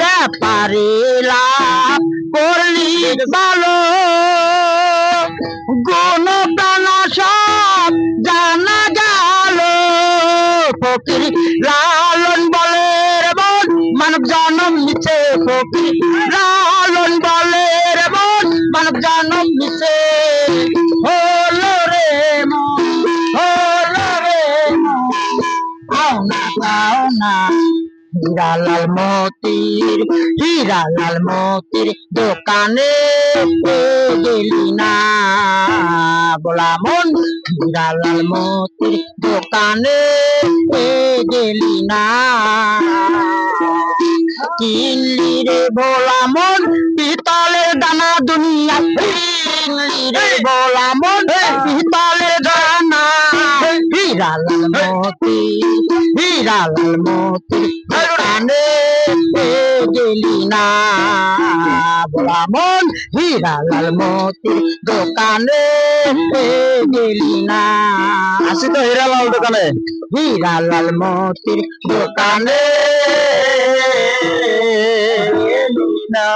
ব্যাপারে লাভ করলি ভালো। গুণ প্রাণা সব জানা গেল। ফকির লালন বলে রে বোন মানব জনম নিচে ফকির লালন বলে রে বোন মানব জনম নিচে হলো রে হলো রে আও না হীরালাল মতির হীরালাল মতির দোকানে গেলি না। বলা মন হীরালাল মতির দোকানে গেলি না। কিনলি রে ভোলা মন পিতলের দানা দুনিয়া কিনলি রে ভোলা মন পিতলের দানা হীরালাল মতি হীরালাল মতি দোকানে এ গেলি না। ভোলা মন হীরালাল মতি দোকানে গেলি না। আসি তো হীরালাল দোকানে। হীরালাল মতির দোকানে না।